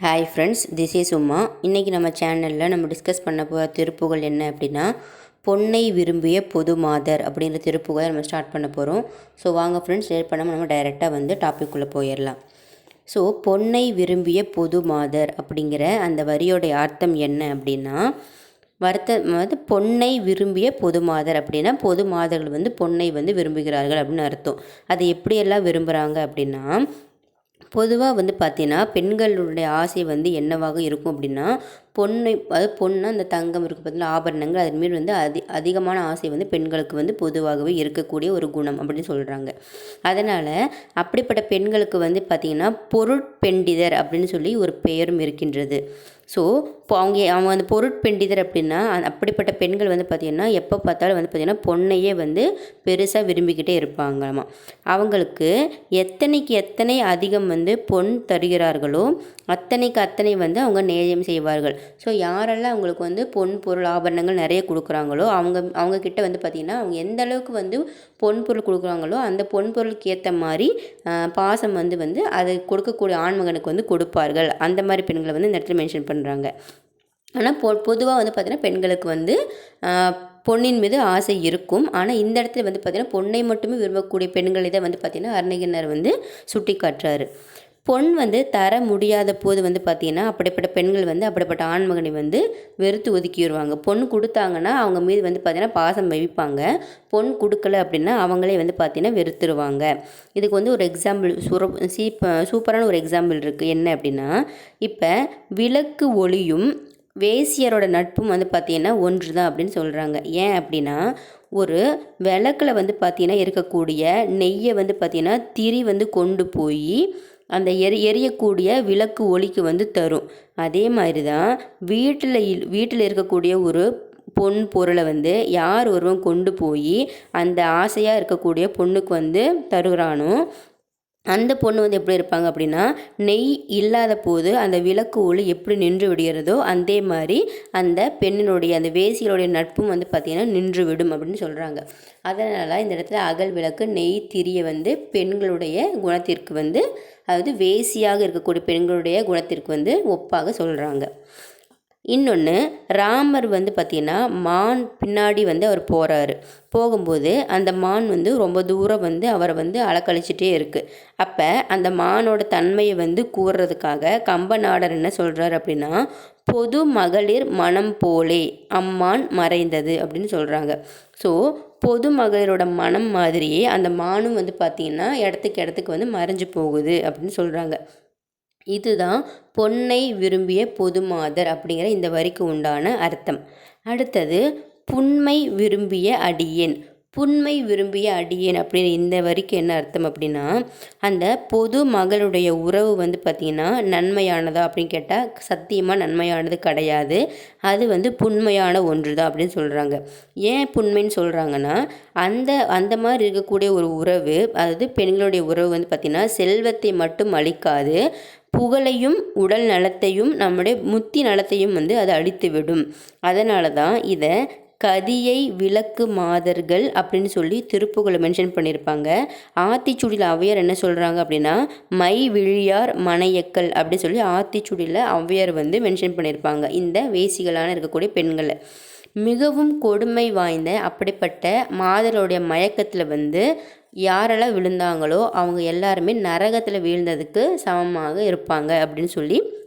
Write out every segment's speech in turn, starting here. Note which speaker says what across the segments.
Speaker 1: Hi friends this is Uma இன்றைக்கி நம்ம சேனலில் நம்ம டிஸ்கஸ் பண்ண போகிற திருப்புகள் என்ன அப்படின்னா பொன்னை விரும்பிய பொது மாதர் அப்படின்ற திருப்புகளை நம்ம ஸ்டார்ட் பண்ண போகிறோம் ஸோ வாங்க ஃப்ரெண்ட்ஸ் லேட் பண்ணாமல் நம்ம டைரெக்டாக வந்து டாப்பிக்குள்ளே போயிடலாம் ஸோ பொன்னை விரும்பிய பொது மாதர் அப்படிங்கிற அந்த வரியோடைய அர்த்தம் என்ன அப்படின்னா வருத்த வந்து பொன்னை விரும்பிய பொது மாதர் அப்படின்னா பொது மாதர்கள் வந்து பொன்னை வந்து விரும்புகிறார்கள் அப்படின்னு அர்த்தம். அதை எப்படியெல்லாம் விரும்புகிறாங்க அப்படின்னா பொதுவாக வந்து பார்த்தீங்கன்னா பெண்களுடைய ஆசை வந்து என்னவாக இருக்கும் அப்படின்னா பொண்ணு அதாவது பொண்ணு அந்த தங்கம் இருக்குது பார்த்தீங்கன்னா ஆபரணங்கள் அதன் மீது வந்து அதி அதிகமான ஆசை வந்து பெண்களுக்கு வந்து பொதுவாகவே இருக்கக்கூடிய ஒரு குணம் அப்படின்னு சொல்கிறாங்க அதனால் அப்படிப்பட்ட பெண்களுக்கு வந்து பார்த்திங்கன்னா பொருட்பெண்டிதர் அப்படின்னு சொல்லி ஒரு பெயரும் இருக்கின்றது. ஸோ இப்போ அவங்க அவங்க அந்த பொருட்பெண்டிதர் அப்படின்னா அப்படிப்பட்ட பெண்கள் வந்து பார்த்திங்கன்னா எப்போ பார்த்தாலும் வந்து பார்த்திங்கன்னா பொண்ணையே வந்து பெருசாக விரும்பிக்கிட்டே இருப்பாங்களாமா. அவங்களுக்கு எத்தனைக்கு எத்தனை அதிகம் வந்து பொன் தருகிறார்களோ அத்தனைக்கு அத்தனை வந்து அவங்க நேயம் செய்வார்கள். ஸோ யாரெல்லாம் அவங்களுக்கு வந்து பொன் பொருள் ஆபரணங்கள் நிறைய கொடுக்குறாங்களோ அவங்க அவங்கக்கிட்ட வந்து பார்த்திங்கன்னா அவங்க எந்த அளவுக்கு வந்து பொன் பொருள் கொடுக்குறாங்களோ அந்த பொன் பொருளுக்கு ஏற்ற மாதிரி பாசம் வந்து வந்து அதை கொடுக்கக்கூடிய ஆண்மகனுக்கு வந்து கொடுப்பார்கள். அந்த மாதிரி பெண்களை வந்து இந்த இடத்துல மென்ஷன் பண்ணுறாங்க ஆனால் பொ பொதுவாக வந்து பார்த்திங்கன்னா பெண்களுக்கு வந்து பொண்ணின் மீது ஆசை இருக்கும். ஆனால் இந்த இடத்துல வந்து பார்த்திங்கன்னா பொண்ணை மட்டுமே விரும்பக்கூடிய பெண்களை தான் வந்து பார்த்திங்கன்னா அருணகிரினர் வந்து சுட்டி காட்டுறாரு பொன் வந்து தர முடியாத போது வந்து பார்த்திங்கன்னா அப்படிப்பட்ட பெண்கள் வந்து அப்படிப்பட்ட ஆண்மகனை வந்து வெறுத்து ஒதுக்கிடுவாங்க பொண்ணு கொடுத்தாங்கன்னா அவங்க மீது வந்து பார்த்திங்கன்னா பாசம் வைப்பாங்க பொன் கொடுக்கல அப்படின்னா அவங்களே வந்து பார்த்திங்கன்னா வெறுத்துருவாங்க. இதுக்கு வந்து ஒரு எக்ஸாம்பிள் சுர சீப்ப சூப்பரான ஒரு எக்ஸாம்பிள் இருக்குது என்ன அப்படின்னா இப்போ விளக்கு ஒளியும் வேசியரோட நட்பும் வந்து பார்த்திங்கன்னா ஒன்று தான் அப்படின்னு சொல்கிறாங்க ஏன் அப்படின்னா ஒரு விளக்கில் வந்து பார்த்திங்கன்னா இருக்கக்கூடிய நெய்யை வந்து பார்த்திங்கன்னா திரி வந்து கொண்டு போய் அந்த எரி எரியக்கூடிய விளக்கு ஒளிக்கு வந்து தரும். அதே மாதிரி தான் வீட்டில் வீட்டில் இருக்கக்கூடிய ஒரு பொன் பொருளை வந்து யார் ஒருவன் கொண்டு போய் அந்த ஆசையாக இருக்கக்கூடிய பொண்ணுக்கு வந்து தருகிறானோ அந்த பொண்ணு வந்து எப்படி இருப்பாங்க அப்படின்னா நெய் இல்லாத போது அந்த விளக்கு ஒளி எப்படி நின்று விடுகிறதோ அதே மாதிரி அந்த பெண்ணினுடைய அந்த வேசிகளுடைய நட்பும் வந்து பார்த்திங்கன்னா நின்று விடும் அப்படின்னு சொல்கிறாங்க அதனால் இந்த இடத்துல அகல் விளக்கு நெய் திரிய வந்து பெண்களுடைய குணத்திற்கு வந்து அதாவது வேசியாக இருக்கக்கூடிய பெண்களுடைய குணத்திற்கு வந்து ஒப்பாக சொல்கிறாங்க இன்னொன்று ராமர் வந்து பார்த்திங்கன்னா மான் பின்னாடி வந்து அவர் போகிறாரு போகும்போது அந்த மான் வந்து ரொம்ப தூரம் வந்து அவரை வந்து அலக்கழிச்சிட்டே இருக்குது அப்போ அந்த மானோட தன்மையை வந்து கூறுறதுக்காக கம்பநாடர் என்ன சொல்கிறார் அப்படின்னா பொது மகளிர் மனம் போலே அம்மான் மறைந்தது அப்படின்னு சொல்கிறாங்க ஸோ பொது மகளிரோட மனம் மாதிரியே அந்த மானும் வந்து பார்த்திங்கன்னா இடத்துக்கு இடத்துக்கு வந்து மறைஞ்சு போகுது அப்படின்னு சொல்கிறாங்க இதுதான் பொன்னை விரும்பிய பொதுமாதர் அப்படிங்கிற இந்த வரிக்கு உண்டான அர்த்தம். அடுத்தது புன்மை விரும்பிய அடியேன். புன்மை விரும்பிய அடியேன் அப்படின்னு இந்த வரிக்கு என்ன அர்த்தம் அப்படின்னா அந்த பொது மகளுடைய உறவு வந்து பார்த்திங்கன்னா நன்மையானதா அப்படின்னு கேட்டால் சத்தியமாக நன்மையானது கிடையாது. அது வந்து புண்மையான ஒன்று தான் அப்படின்னு சொல்கிறாங்க ஏன் புண்மைன்னு சொல்கிறாங்கன்னா அந்த அந்த மாதிரி இருக்கக்கூடிய ஒரு உறவு அதாவது பெண்களுடைய உறவு வந்து பார்த்திங்கன்னா செல்வத்தை மட்டும் அளிக்காது புகழையும் உடல் நலத்தையும் நம்முடைய முத்தி நலத்தையும் வந்து அது அழித்துவிடும். அதனால தான் இதை கதியை விளக்கு மாதர்கள் அப்படின்னு சொல்லி திருப்புகளை மென்ஷன் பண்ணியிருப்பாங்க ஆத்திச்சுடியில் ஔவையார் என்ன சொல்கிறாங்க அப்படின்னா மை விழியார் மனையக்கள் அப்படின்னு சொல்லி ஆத்திச்சுடியில் ஔவையார் வந்து மென்ஷன் பண்ணியிருப்பாங்க இந்த வேசிகளான இருக்கக்கூடிய பெண்களை. மிகவும் கொடுமை வாய்ந்த அப்படிப்பட்ட மாதருடைய மயக்கத்தில் வந்து யாரெல்லாம் விழுந்தாங்களோ அவங்க எல்லாருமே நரகத்தில் வீழ்ந்ததுக்கு சமமாக இருப்பாங்க அப்படின்னு சொல்லி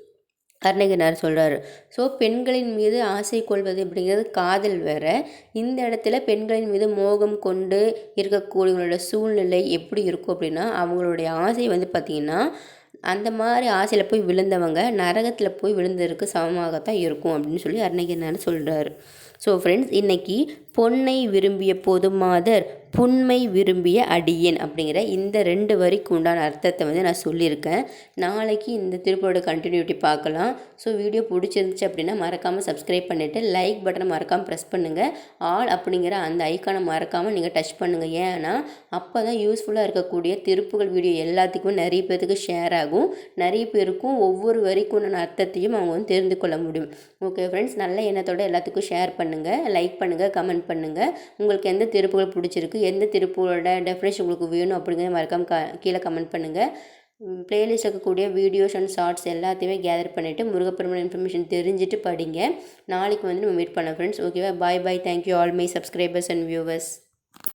Speaker 1: அருணகிரினார் சொல்கிறாரு ஸோ பெண்களின் மீது ஆசை கொள்வது அப்படிங்கிறது காதல் வேற. இந்த இடத்துல பெண்களின் மீது மோகம் கொண்டு இருக்கக்கூடியவங்களோட சூழ்நிலை எப்படி இருக்கும் அப்படின்னா அவங்களுடைய ஆசை வந்து பார்த்திங்கன்னா அந்த மாதிரி ஆசையில் போய் விழுந்தவங்க நரகத்தில் போய் விழுந்ததுக்கு சமமாகத்தான் இருக்கும் அப்படின்னு சொல்லி அருணகிரினார் சொல்கிறாரு ஸோ ஃப்ரெண்ட்ஸ் இன்றைக்கி பொன்னை விரும்பிய பொதுமாதர் புண்மை விரும்பிய அடியேன் அப்படிங்கிற இந்த ரெண்டு வரிக்கு உண்டான அர்த்தத்தை வந்து நான் சொல்லியிருக்கேன். நாளைக்கு இந்த திருப்போட கண்டினியூட்டி பார்க்கலாம். ஸோ வீடியோ பிடிச்சிருந்துச்சு அப்படின்னா மறக்காமல் சப்ஸ்கிரைப் பண்ணிவிட்டு லைக் பட்டனை மறக்காமல் ப்ரெஸ் பண்ணுங்கள் ஆல் அப்படிங்கிற அந்த ஐக்கானை மறக்காமல் நீங்கள் டச் பண்ணுங்கள் ஏன்னா அப்போ தான் யூஸ்ஃபுல்லாக இருக்கக்கூடிய திருப்புகள் வீடியோ எல்லாத்துக்குமே நிறைய பேருக்கு ஷேர் ஆகும். நிறைய பேருக்கும் ஒவ்வொரு வரிக்கு உண்டான அர்த்தத்தையும் அவங்க வந்து தெரிந்து கொள்ள முடியும். ஓகே ஃப்ரெண்ட்ஸ் நல்ல எண்ணத்தோட எல்லாத்துக்கும் ஷேர் பண்ணுங்கள் லைக் பண்ணுங்கள் கமெண்ட் பண்ணுங்கள் உங்களுக்கு எந்த திருப்புகள் பிடிச்சிருக்கு எந்த திருப்பூரோட டெஃபினேஷன் உங்களுக்கு வேணும் அப்படிங்கிறத மறக்காமல் க கீழே கமெண்ட் பண்ணுங்கள் பிளேலிஸ்ட் இருக்கக்கூடிய வீடியோஸ் அண்ட் ஷார்ட்ஸ் எல்லாத்தையுமே கேதர் பண்ணிவிட்டு முருகப்பெருமான் இன்ஃபர்மேஷன் தெரிஞ்சுட்டு படிங்க. நாளைக்கு வந்து நம்ம மீட் பண்ண ஃப்ரெண்ட்ஸ் ஓகேவா bye bye thank you all my subscribers and viewers